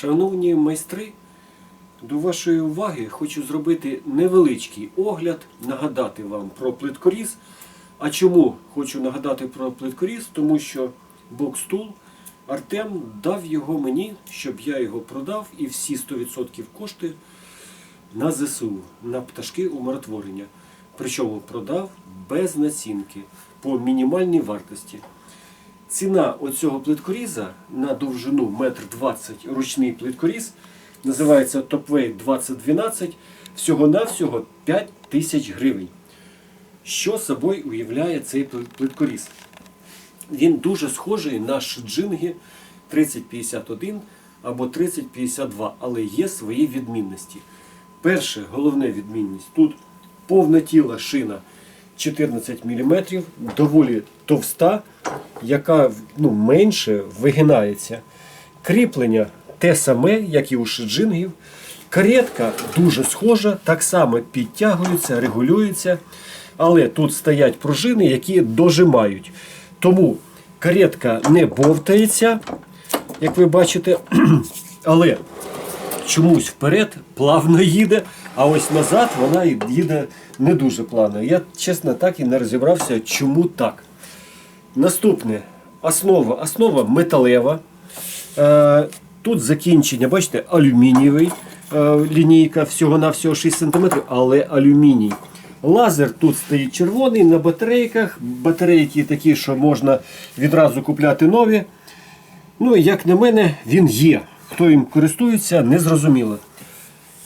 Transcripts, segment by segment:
Шановні майстри, до вашої уваги хочу зробити невеличкий огляд, нагадати вам про плиткоріз. А чому хочу нагадати про плиткоріз? Тому що бокстул Артем дав його мені, щоб я його продав і всі 100% кошти на ЗСУ, на пташки умиротворення. Причому продав без націнки по мінімальній вартості. Ціна оцього плиткоріза на довжину 1,20 м ручний плиткоріз називається Topweight 2012, всього-навсього 5 тисяч гривень. Що собою уявляє цей плит- плиткоріз? Він дуже схожий на шджинги 3051 або 3052, але є свої відмінності. Перше, головне відмінність тут повне тіло шина 14 мм, доволі товста, яка ну, менше вигинається. Кріплення те саме, як і у шиджингів. Каретка дуже схожа, так само підтягується, регулюється. Але тут стоять пружини, які дожимають. Тому каретка не бовтається, як ви бачите, але чомусь вперед плавно їде, а ось назад вона їде не дуже плавно. Я чесно так і не розібрався, чому так. Наступне основа. Основа металева. Е, Тут закінчення, бачите, алюмінієвий е, лінійка, всього-навсього 6 см, але алюміній. Лазер тут стоїть червоний на батарейках. Батарейки такі, що можна відразу купляти нові. Ну, як на мене, він є. Хто їм користується, не зрозуміло.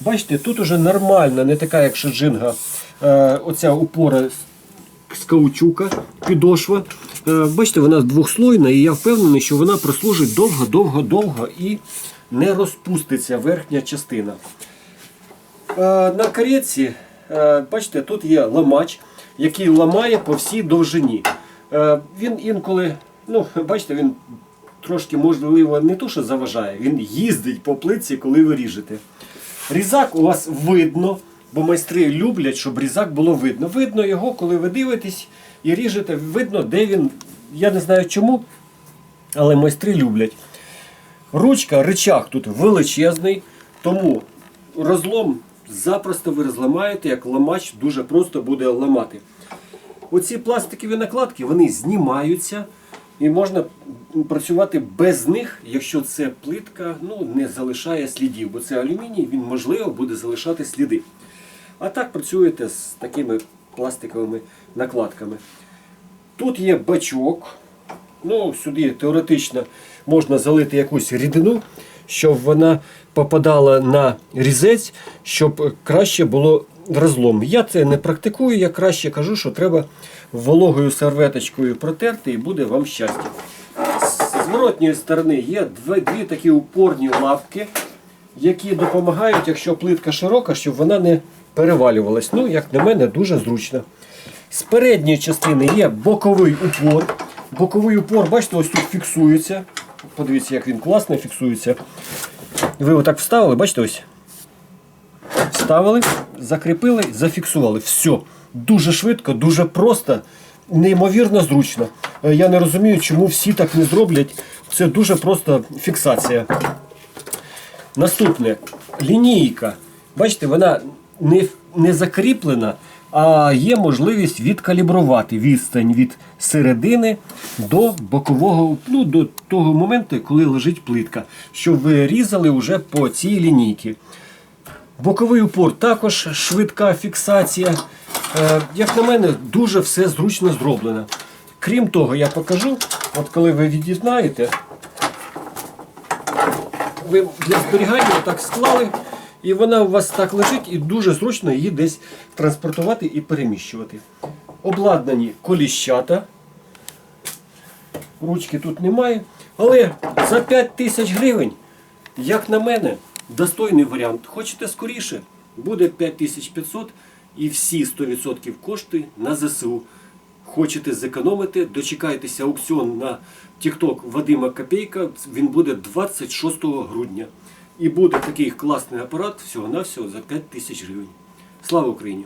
Бачите, тут уже нормальна, не така, як шаджинга, е, оця опора з- з каучука, підошва. Е, бачите, вона двохслойна, і я впевнений, що вона прослужить довго-довго-довго і не розпуститься верхня частина. Е, На каретці, е, бачите, тут є ламач, який ламає по всій довжині. Він інколи, ну, бачите, він трошки, можливо, не то, що заважає, він їздить по плитці, коли ви ріжете. Різак у вас видно, бо майстри люблять, щоб різак було видно. Видно його, коли ви дивитесь і ріжете, видно, де він. Я не знаю чому, але майстри люблять. Ручка, рычаг тут величезний, тому розлом запросто ви розламаєте, як ламач дуже просто буде ламати. Оці пластикові накладки вони знімаються і можна працювати без них, якщо це плитка ну, не залишає слідів, бо це алюміній, він можливо буде залишати сліди. А так працюєте з такими пластиковими накладками. Тут є бачок. Ну, сюди теоретично можна залити якусь рідину, щоб вона попадала на різець, щоб краще було розлом. Я це не практикую, я краще кажу, що треба вологою серветочкою протерти і буде вам щастя. Зворотньої сторони є дві, дві такі упорні лапки, які допомагають, якщо плитка широка, щоб вона не перевалювалась. Ну, як на мене, дуже зручно. З передньої частини є боковий упор. Боковий упор, бачите, ось тут фіксується. Подивіться, як він класно фіксується. Ви отак вставили, бачите ось. Вставили, закріпили, зафіксували. Все. Дуже швидко, дуже просто, неймовірно зручно. Е, Я не розумію, чому всі так не зроблять. Це дуже просто фіксація. Наступне лінійка. Бачите, вона не, не закріплена, а є можливість відкалібрувати відстань від середини до бокового, ну, до того моменту, коли лежить плитка, щоб ви різали вже по цій лінійці. Боковий упор також швидка фіксація. Е, Як на мене, дуже все зручно зроблено. Крім того, я покажу, от коли ви від'єднаєте, ви для зберігання так склали, і вона у вас так лежить, і дуже зручно її десь транспортувати і переміщувати. Обладнані коліщата. Ручки тут немає. Але за 5 тисяч гривень, як на мене, достойний варіант. Хочете скоріше? Буде 5500 і всі 100% кошти на ЗСУ. Хочете зекономити, дочекайтеся аукціон на TikTok Вадима Копейка. Він буде 26 грудня. І буде такий класний апарат всього-навсього за 5 тисяч гривень. Слава Україні!